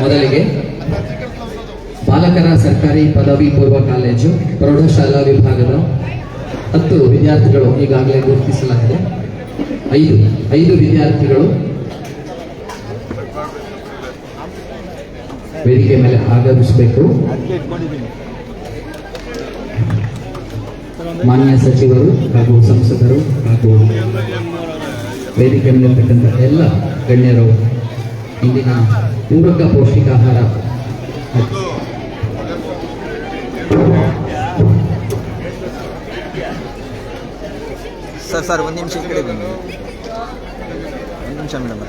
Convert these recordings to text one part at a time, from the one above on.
ಮೊದಲಿಗೆ ಬಾಲಕರ ಸರ್ಕಾರಿ ಪದವಿ ಪೂರ್ವ ಕಾಲೇಜು ಪ್ರೌಢಶಾಲಾ ವಿಭಾಗದ ಹತ್ತು ವಿದ್ಯಾರ್ಥಿಗಳು ಈಗಾಗಲೇ ಗುರುತಿಸಲಾಗಿದೆ. ಐದು ಐದು ವಿದ್ಯಾರ್ಥಿಗಳು ವೇದಿಕೆ ಮೇಲೆ ಆಗಮಿಸಬೇಕು. ಮಾನ್ಯ ಸಚಿವರು ಹಾಗೂ ಸಂಸದರು ಹಾಗೂ ವೇದಿಕೆ ಮೇಲಿರ್ತಕ್ಕಂಥ ಎಲ್ಲ ಗಣ್ಯರು ಇಂದಿನ ಪೂರಕ ಪೌಷ್ಟಿಕಾಹಾರ. ಸರ್ ಸರ್ ಒಂದು ನಿಮಿಷ ಈ ಕಡೆ ಬನ್ನಿ. ಒಂದು ನಿಮಿಷ ಮೇಡಮ್.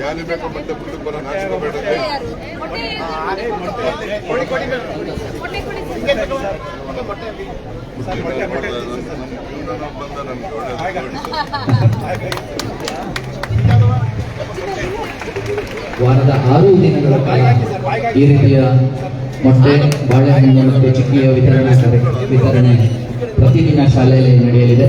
ಯಾರು ಬೇಕು ಮತ್ತೆ ಮುಂದಕ್ಕೆ ಬರೋ ನಾಚಿಕೋಬೇಡ ಬಂದ ನಮ್ಗೆ ವಾರದ ಆರು ದಿನಗಳ ಕಾಲ ಈ ರೀತಿಯ ಮೊಟ್ಟೆ ಬಾಳೆಹಣ್ಣು ಮತ್ತು ಚಿಕ್ಕಿಯ ವಿತರಣಾ ಕಾರ್ಯ ವಿತರಣೆ ಪ್ರತಿದಿನ ಶಾಲೆಯಲ್ಲಿ ನಡೆಯಲಿದೆ.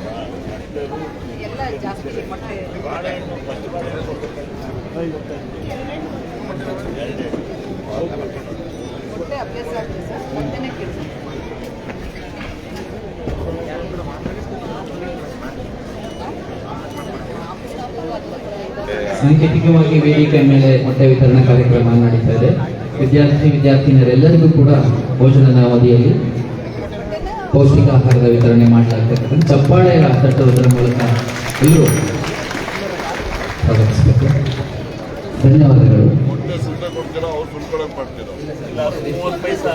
ಸಾಂಕೇತಿಕವಾಗಿ ವೇದಿಕೆ ಮೇಲೆ ಮೊಟ್ಟೆ ವಿತರಣಾ ಕಾರ್ಯಕ್ರಮ ನಡೀತಾ ಇದೆ. ವಿದ್ಯಾರ್ಥಿ ವಿದ್ಯಾರ್ಥಿನಿಯರೆಲ್ಲರಿಗೂ ಕೂಡ ಭೋಜನದ ಅವಧಿಯಲ್ಲಿ ಪೌಷ್ಟಿಕಾಹಾರದ ವಿತರಣೆ ಮಾಡಲಾಗ್ತಕ್ಕಂಥ ಚಪ್ಪಾಳೆ ತಟ್ಟುವುದರ ಮೂಲಕ ಎಲ್ಲರೂ ಸ್ವಾಗತಿಸಬೇಕು. ಧನ್ಯವಾದಗಳು. ಮೊಟ್ಟೆ ಸುಳ್ಳೆ ಕೊಡ್ತೀರಾ ಅವ್ರು ಸುಳ್ಕೊಳಕ್ ಮಾಡ್ತೀರಾ? ಮೂವತ್ತು ಪೈಸಾ.